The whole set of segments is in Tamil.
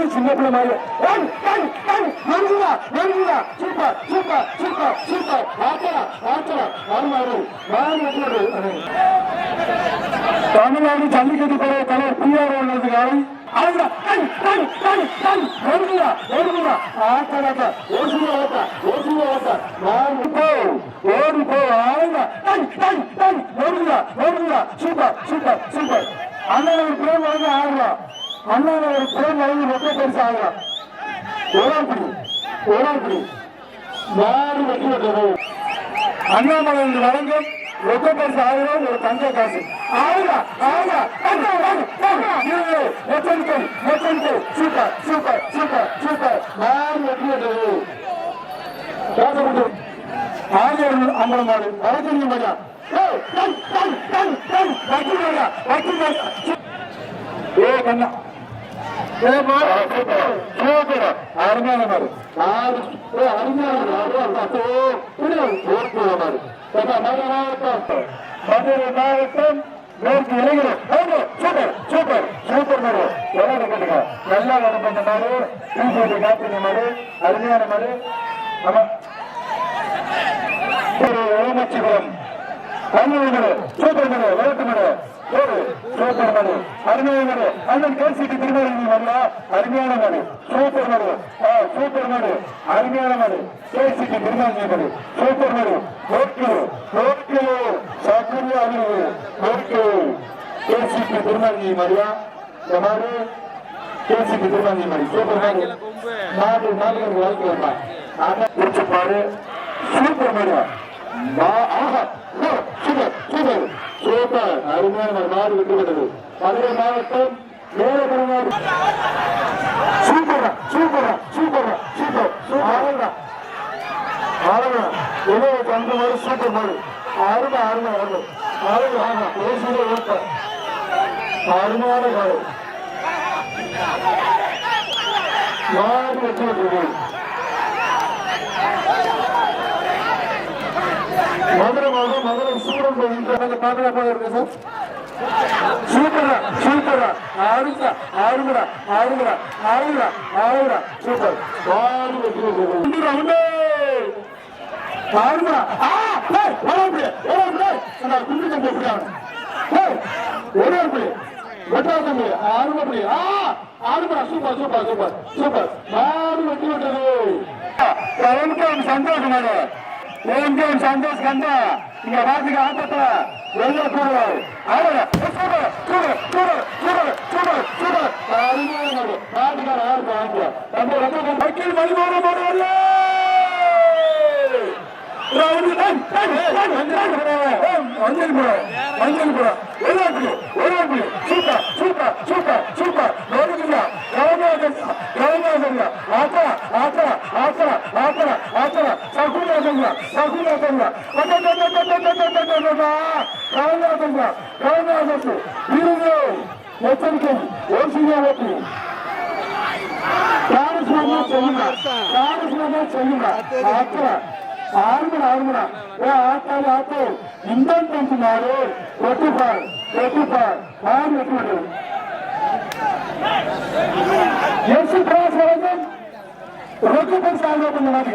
மறுபடியும் சின்ன பிள்ளை மாதிரி ஏய், ஏய், ஏய், நெருங்குடா, நெருங்குடா. சூப்பர் சூப்பர் சூப்பர் சூப்பர் ஆச்சரா ஆச்சரா மாறு மாறு தமிழ்நாடு ஜல்லிக்கட்டு பழைய தலைவர் பிஆர் உள்ளதுக்காக ஆச்சராக்கா ஓட்டா ஓட்டா நான் போ ஓடி போ சூப்பர் சூப்பர் சூப்பர் அண்ணன் ஒரு பிரேம் வந்து ஆடுறா அண்ணா ஒரு பிரேம் வாங்கி ரொம்ப பெருசா ஆடுறா ஓடாப்படி ஓடாப்படி மாறு வெற்றி பெற்றது அண்ணாமலை வழங்கும் ரொக்க பரிசு ஆயிரம் ஒரு தங்க காசு. ஆயுதா ஆயுதா எச்சரிக்கை எச்சரிக்கை சூப்பர் சூப்பர் சூப்பர் சூப்பர். மாறு வெற்றி பெற்றது காசப்பட்டு ஆயிரம் அம்பலம் மாடு வழக்கறிஞ மரியா. ஏ கண்ணா ஏ மாடு சூப்பர் அருமையான மாடு மதுரை மாவட்டம் மேற்கு இளைஞர். சூப்பர் சூப்பர் சூப்பர் மாடு எவ்வளோ கேட்டுங்க நல்லா நடப்பட்ட மாடு டிஷர்ட் காப்பிங்க மாடு அருமையான ஆமா ஒரு ஓமச்சிபுரம் சூப்பர் சூப்பர் மாடு அருமையான மாடு அண்ணன் கேசிட்டு திருமணம் வரல அருமையான மாடு சூப்பர் ஆ, சூப்பர் மாடு அருமையான மாடு கேசிட்டு திருமணம் மாடு சூப்பர் மாடு ஓகே ஓகே சக்கரிய அறிவு ஓகே கேசிட்டு திருமணம் மாடியா இந்த மாடு கேசிட்டு திருமணம் மாடி சூப்பர் மாடு மாடு மாடு வாழ்க்கை வரலாம் அதான் பிடிச்சு பாரு. சூப்பர் வா- ஆஹா. Super super. சூப்பர் அருமையான ஒரு மாடு வெற்றி பெற்றது. மதுரை மாவட்டம் மேலகரமாடு சூப்பர் சூப்பர் சூப்பர் சூப்பர். ஆளுடா ஆளுடா ஏதோ தங்க மாதிரி சூப்பர் மாடு. அருமை அருமை அருமை. அருமை ஆமா பேசுகிற ஓட்ட அருமையான காலம் மாடு வெற்றி பெற்றது. மதுரை மாவட்டம் மதுரை சூரம் கோயில் பாதுகாப்பாக இருக்கு சார்? சூப்பரா சூப்பரா. ஆறுடா ஆறுடா ஆறுடா ஆறுடா ஆறுடா சூப்பர். ஆறு வெற்றி ஆறுடா ஆ ஏய் ஓடாதே ஓடாதே நான் குண்டு கம்பி போடுறான் ஏய் ஓடாதே வெட்டாதே ஆறுடா ஆ ஆறுடா சூப்பர் சூப்பர் சூப்பர். சூப்பர். ஆறு வெற்றி விட்டது. சந்தோஷமாக ஏன் சந்தோஷ் கந்தா. இங்க வாசிக்க ஆட்டத்தை வெளியே கூடுவார் ஆடுற super super super super super super. அருமையான நாட்டுக்கார ஆடுற ஆடுற நம்ம ரொம்ப வக்கீல் மணிமோகன் போடுவார் மஞ்சள் புற மஞ்சள் புற ஒரு புள்ளி சூப்பர் சூப்பர் சூப்பர் சூப்பர். தருவா சகுலா தருவா கவனா தருவா கவனா தருவா இருங்க. எச்சரிக்கை. ஓசியா ஓட்டு காரஸ்வாமா சொல்லுங்க. காரஸ்வாமா சொல்லுங்க. ஆத்திரா ஆர்மణ ஆர்மణ ஏ ஆத்தாள் ஆத்தாள் இந்த பெஞ்சினாரு கொட்டுப்பார் கொட்டுப்பார் ஆறு வெட்டு எசு பிராஸ் வரைக்கும் ரொக்கு பெருசாக பண்ணுவாங்க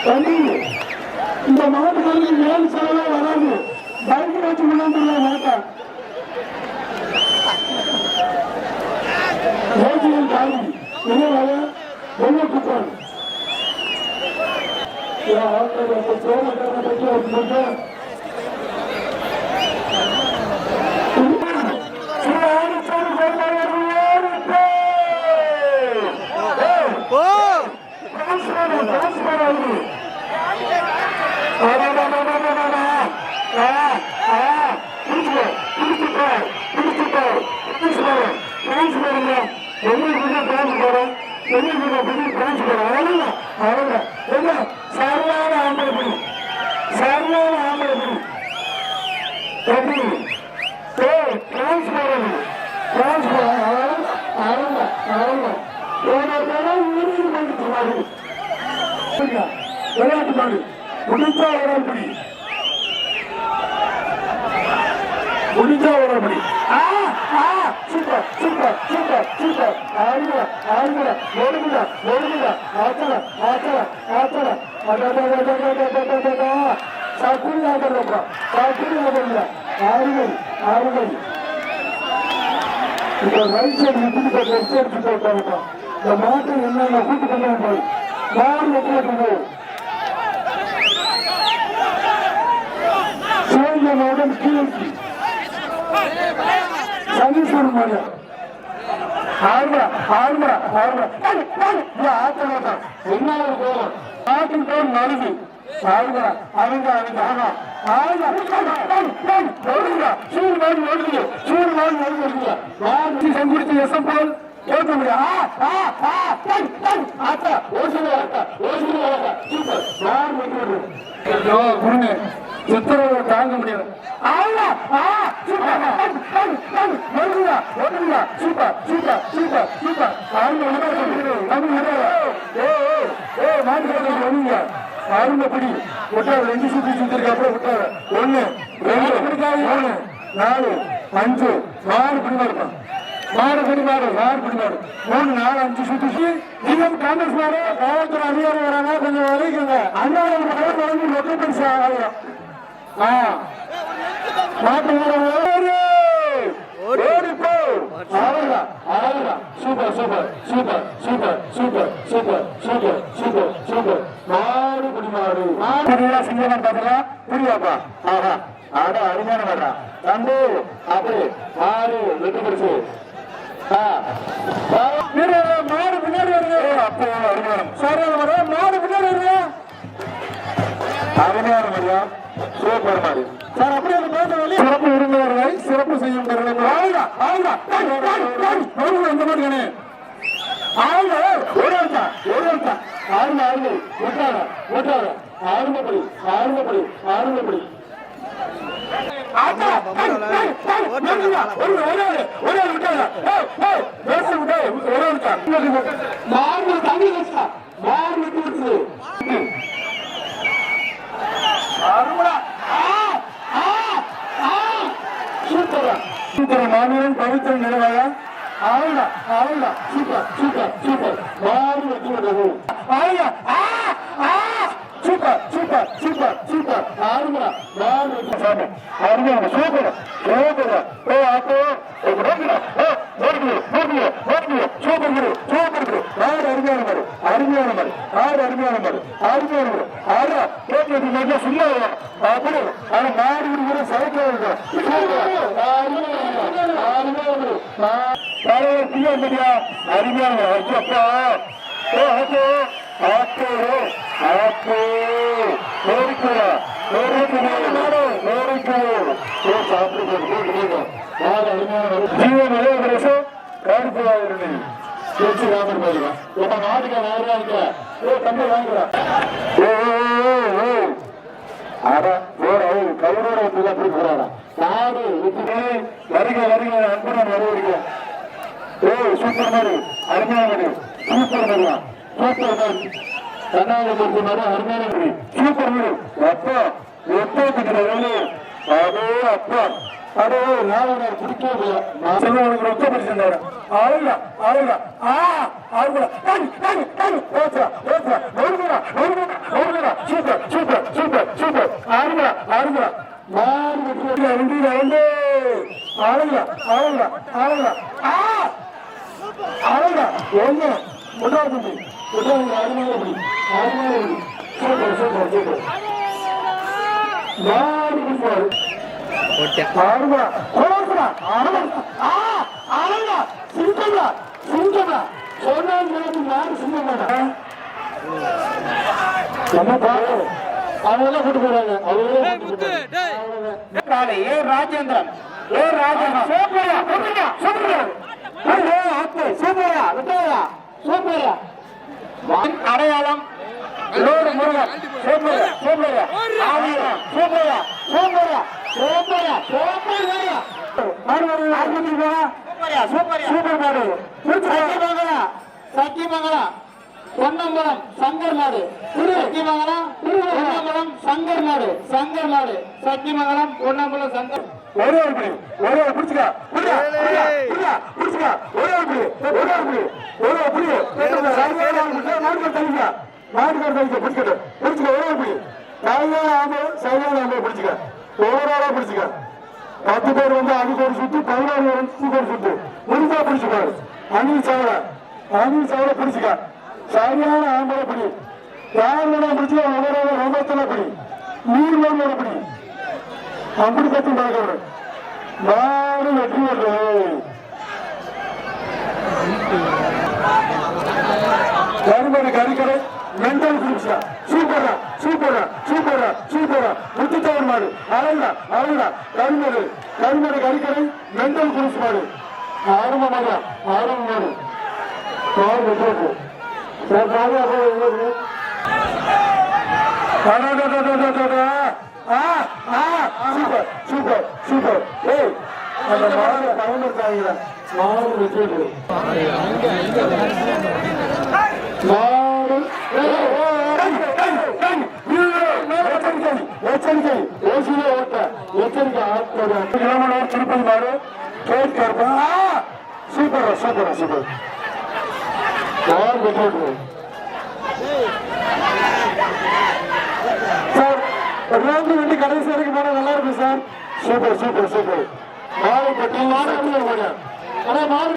வெற்றிட்டு விட விட தம்பி இந்த மாட்டுக்கு ஏழு செலவே வராது பைக் வச்சு முன்னாடி மாட்டா ஏஜிஎல் காலி என்ன வேலை என்ன குப்பம் சோழக்காரனை பற்றி வச்சுட்டு ஓ ஆ ஆத்தல ஆத்தல ஆத்தல சக்குடி ஆதரப்பா சக்குடி ஆதரல ஆறுகள் ஆறுகள் இந்த ரைட் சைடு இப்படி போட்டு லெஃப்ட் சைடு கிட்ட உட்காருப்பா இந்த மாட்டை என்னென்ன கூட்டு கொண்டு போய் மாடு வெட்டிட்டு போய் சனீஸ்வரன் மாடம் ஆர்மரா ஆர்மரா ஆர்மரா. ஆத்தனோட என்ன போகும் ஆட்டின் போல் மருது. ஆர்மரா அவங்க அவங்க ஆமா செங்குடிச்சு எசம் போல் கேட்க முடியும் ஆட்டா ஒரு சில ஆட்டா ஒரு சில ஆட்டா சூப்பர். நான் முடிக்க முடியும் உத்தரவு தாங்க முடியாது. சூப்பர் சூப்பர் சூப்பர் சூப்பர் அவங்க பிடி. விட்டாரு ரெண்டு சுத்தி சுத்திருக்க அப்புறம் விட்டாரு ஒண்ணு ரெண்டு மூணு நாலு அஞ்சு. ஆறு பிடி மாறுப்பான் மாறு பிடி மாறு ஆறு பிடி மாறு மூணு நாலு அஞ்சு சுத்தி நீங்களும் காங்கிரஸ் காவல்துறை அதிகாரி வராங்க கொஞ்சம் வரைக்கும் அண்ணா வழங்கி லொக்கல் பரிசு super super super super super super super super super. மாடு குடி மாடு. மாடு. சிங்கமா பாத்தீங்களா புரியாப்பா. ஆஹா. ஆட அருமையான மாடா தம்பு அப்படி. மாடு. ஆ, இரு, மாடு பின்னாடி வருது. அப்போ அருமையான சரி மாடு பின்னாடி வருது. பதினாறு மரியாதை சூப்பர் மாதிரி சார் அப்படியே அந்த பேச வழி சிறப்பு விருந்தினர்களை சிறப்பு செய்யும் தருணம் ஆளுடா ஆளுடா இந்த மாதிரி ஆளுங்க ஒரு வருஷா ஒரு வருஷா ஆளுங்க ஆளுங்க ஒட்டார ஒட்டார ஆளுங்கப்படி ஆளுங்கப்படி ஆளுங்கப்படி மார்பு தண்ணி மார்பு கொடுத்தது மாநிலம் பவித்திர நிலவாயா ஆவுடா ஆவுடா சூப்பர். சூப்பர் சூப்பர் மாறு வெற்றி விட்டது சூப்பர் சூப்பர் சூப்பர் சூப்பர். ஆறுமடா மாறு வெற்றி சாமி அருமையான சூப்பர். சூப்பர். ஓ அப்போ சும்மா அப்படி ஆனா மாடு குடிக்கிற சைக்கிள் இருக்கும் அருமையான அப்பா ஆட்டோ ஆட்டோ ஆட்டோ நோடிக்குறா ஜீவன் நாட்டுக்கு நேரம் கவுரோட வந்து அப்படி போறாரா நாடு வருக வருக அன்பு நான் வரவிருக்கிறேன் ஓ சூப்பர் மரு அருமையாமணி சூப்பர் மருவா சூப்பர் மரு கர்நாடக மருத்துவமனை அருமையாமணி சூப்பர் மரு அதோ அப்பா அதோ நான் பிடிக்கவே நான் சொல்லுவேன் ரொக்க பிடிச்சிருந்தேன் அழகா அழகா ஆ அவரு போறாங்க. அவங்களாம் கூட்டு போறாங்க. அவங்களாம் ஏ ராஜேந்திரன். ஏ ராஜேந்திரன். சூப்பரா சூப்பரா சூப்பரா விட்டுறா. சூப்பரா அடையாளம். லோடு முருகன். சூப்பரா சூப்பரா ஆவியா பொன்னம்பலம் சங்கர் நாடு சத்தியமங்கலம் பொன்னம்பலம் சங்கர் நாடு சங்கர் நாடு சத்தியமங்கலம் பொன்னம்பலம் சங்கர் ஒரே ஒரு புடி ஒரே ஒரு புடிச்சுக்க. புடியா புடியா புடிச்சுக்க ஒரே ஒரு புடி ஒரே ஒரு புடி ஒரே ஒரு புடி. நாடுகார் தள்ளிக்க நாடுகார் தள்ளிக்க புடிச்சுக்க புடிச்சுக்க ஒரே ஒரு புடி. சாயங்காலம் ஆம்பளை சாயங்காலம் ஆம்பளை புடிச்சுக்க ஒவ்வொரு ஆளா புடிச்சுக்க பத்து பேர் வந்து அதுக்கு ஒரு சுத்து பதினாறு வருஷத்துக்கு ஒரு சுத்து முடிஞ்சா புடிச்சுக்காரு அணில் சாவல. அணில் சாவல புடிச்சுக்க சரியான ஆம்பளை புடி யார் வேணா புடிச்சுக்க ஒவ்வொரு ரொம்பத்துல புடி நீர் ஒரு புடி அப்படி பத்தி பார்க்கணும் நானும் வெற்றி பெற்றேன் கருமணி கறிக்கடை மென்டல் குடிச்சா. சூப்பரா சூப்பரா சூப்பரா சூப்பரா. முத்துத்தவன் மாடு. அழகா அழகா கருமணி கருமணி கறிக்கடை மென்டல் குடிச்சு மாடு. ஆரம்ப மாடா. ஆரம்ப வெற்றி சூப்பர் சூப்பர் சூப்பர். ஏய் அந்த மாடு பயன்படுத்தாங்க மாடு வெற்றி மாடு எச்சரிக்கை ஏசிலே ஓட்ட எச்சரிக்கை ஆட்கள் கிலோமீட்டர் திருப்பதி மாடு கேட்க சூப்பர் சூப்பர் சூப்பர் சார் ரோந்து வண்டி கடைசி வரைக்கும் போனா நல்லா இருக்கும் சார் சூப்பர் சூப்பர் சூப்பர் மாடு பட்டி மாடு மாடு ஆனா மாடு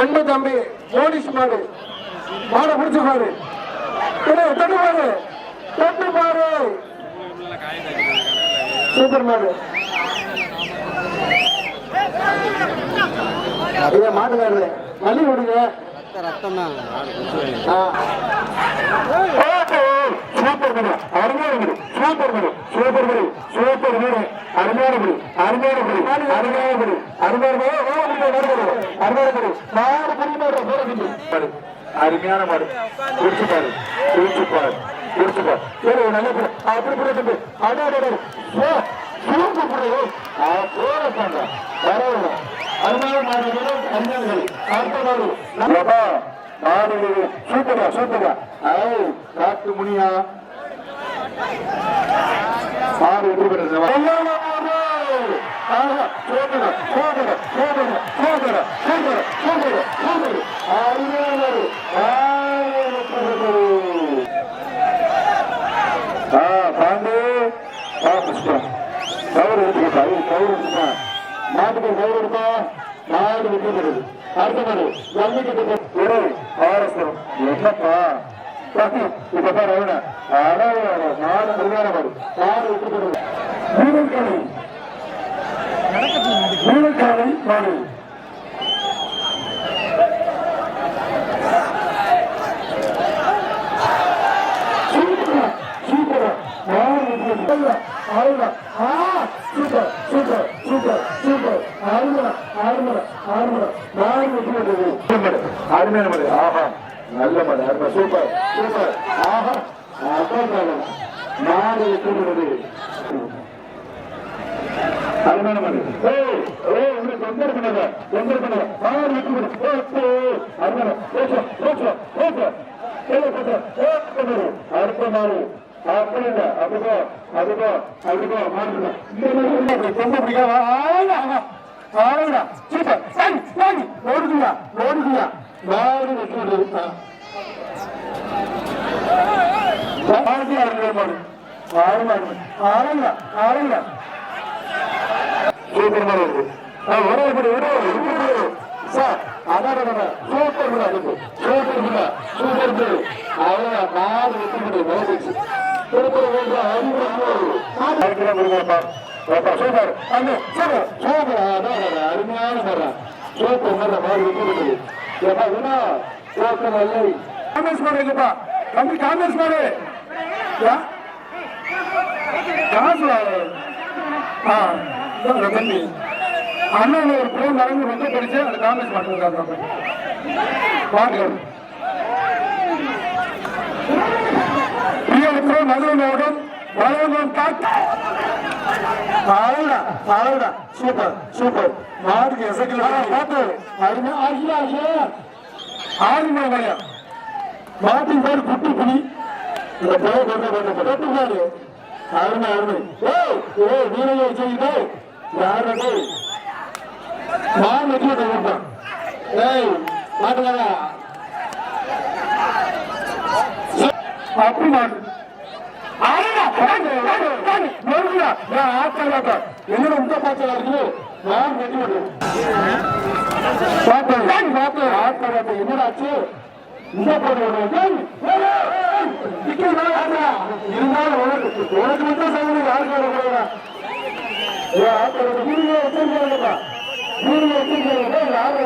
அன்பு தம்பி மோடிஷ் மாடு மாடை பிடிச்சு பாரு. இரு, தொட்டு பாரு. தொட்டு பாரு. சூப்பர் மாடு. ஐயா மாட்டுக்காரரு மல்லி கொடுங்க. ரத்தம் தான் சூப்பர் வீடு அருமையான வீடு சூப்பர் குரு சூப்பர் வீடு சூப்பர் வீடு அருமையான வீடு அருமையான வீடு அருமையான வீடு அருமையான அருமையான அருமையான மாடு குடிச்சு பாரு குடிச்சு பாரு குடிச்சு பாரு. நல்ல பேரு அப்படி கூட தம்பி அடா அடா போற சூப்பரா சூப்பரா. காத்து முனியா. மாடு வெற்றி பெற்றது பாண்டு. புஷ்பா. கவுரு கவுரு, நாட்டுக்கு எடுத்துக்கோ. மாட்டுக்கு நாடு எடுப்பா. வெற்றி பெறுது. அடுத்த மாடு, ஜல்லிக்கட்டு போ- இரு, ஆரஸ்வரம். என்னப்பா இப்ப பாரு அவன. வெற்றி பெறுது. வீரர்களை சூப்பரா சூப்பரா மாடு வெற்றி பெறுது. அருமை. ஆ, சூப்பர் சூப்பர் சூப்பர் சூப்பர் அருமை அருமை அருமை மாடு வெற்றி பெறுது. சூப்பர். அருமையான மாடு ஆஹா. நல்ல மாடு அருமை. சூப்பர். சூப்பர். ஆஹா. அதான் மாடு அருமையான மாடு ஏய் ஏய் உங்களுக்கு தொந்தரவு பண்ணாத. தொந்தரவு பண்ணாத. மாடு வெற்றி ஓ, ஓ, அருமையான ஓசோ ஓசோ ஓசோ அடுத்த அப்படிங்க அதுக்கோ அதுக்கோ அதுக்கோ இந்த மாதிரி ஆளுடா சூப்பர் சரி சரி. ஓடுதுயா ஓடுதுயா நாலு வெற்றி பெறுது மாடு மாடு. ஆறு மாடு. ஆளுங்க ஆளுங்க சூப்பர் மாதிரி இருக்கு. ஒரே இப்படி சார் அதான் சூப்பர் கூட இருக்கு சூப்பர் கூட சூப்பர் அவ்வளோ நாலு வெற்றி சூப்பர் அந்த சூப்பர். சூப்பர் அதான் அருமையான மரம் சூப்பர் மரம் மாதிரி ஏப்பா என்ன சூப்பர் இல்லை காங்கிரஸ் மாடு இல்லப்பா தம்பி காங்கிரஸ் மாடு. காசு ஆ தம்பி. அண்ணன் ஒரு பிள்ளை நடந்து ரொம்ப படிச்சு அந்த காங்கிரஸ் மாட்டு வாங்க பிரியமித்ரோ மதுரை மாவட்டம் வளவன் காட்டு அழகா அழகா சூப்பர் சூப்பர். மாடுக்கு எசைக்கல பார்த்து. அருமை ஆகியா ஐயா ஆறுமே வரையா மாட்டின் பேர் குட்டி புலி இந்த பேர் கொண்டு கொண்ட கொண்டு பாரு அருமை அருமை. ஓ ஓ வீரையை செய்யுதே யாரே மான் வெட்டி கொடுப்பான் ஏய் மாட்டுக்காரா அப்படி மாட்டு என்னோட உங்க பாச்சா இருக்கு நான் வெட்டி விடுறேன் பாப்பேன் பாப்பேன் இருந்தாலும் உனக்கு உனக்கு மட்டும் சொல்லுங்க யாருக்கு வரக்கூடாதா ஆட்கள் வீடியோ வச்சிருக்காங்கப்பா வீடியோ வச்சிருக்காங்க யாரு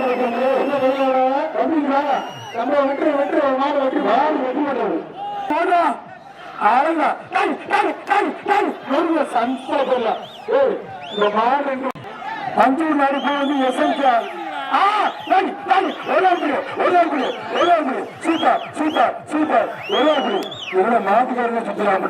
கிடைக்கிறது என்ன வெளியோட அப்படிங்களா நம்ம வெட்டு வெட்டு மாடு வெட்டி மாடு வெட்டி விடுறது போடா ஆளுங்க சந்தோஷம் ஏய் இந்த மாடு அஞ்சூர் நாடு போவது எசென்சியல் ஆ டேய் டேய் சூப்பர் சூப்பர் சூப்பர். ஒரே புடி மாட்டுக்காரங்க சுத்தலாம்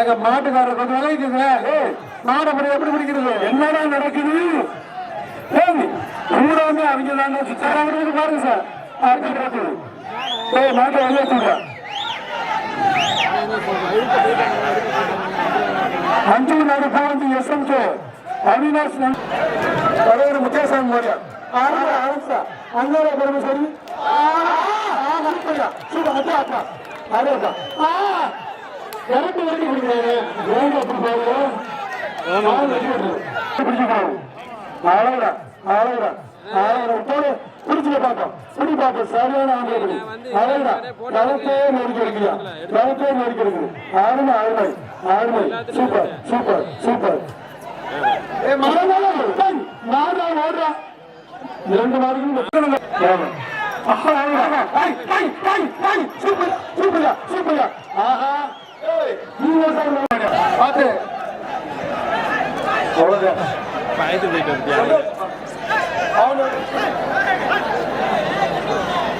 எங்க மாட்டுக்காரர் கொஞ்சம் விளைவிக்குங்க ஏய் மாடை எப்படி பிடிக்கிறது? என்னடா நடக்குது? பூராமே அவங்க தாங்க சுத்தராங்க பாருங்க சார். ஏய் மாட்டை வெளியே சொல்றேன் அஞ்சு நாடு போவது எஸ்எம்கே அவினாஷ் தலைவர் முத்தேசாமி மோரியா ஆரம்ப ஆரம்பிச்சா அங்கே பெருமை சரி சூப்பர் அட்டா அட்டா அரேப்பா எனக்கு வேண்டி கொடுக்குறாரு. ஏங்க அப்படி போகுது பிடிச்சிக்கிறாரு அழகா அழகா அழகா பிடி பார்ப்போம் சரியான ஆண்டு அழகா கலத்தே நெருக்கி இருக்கிறியா கலத்தே நெருக்கி இருக்குது அருமை அருமை அருமை சூப்பர் சூப்பர் சூப்பர். இரண்டு மாடுகளும் சூப்பர் சூப்பர்யா சூப்பர்யா ஆஹா. பார்த்து பயந்து போயிட்டு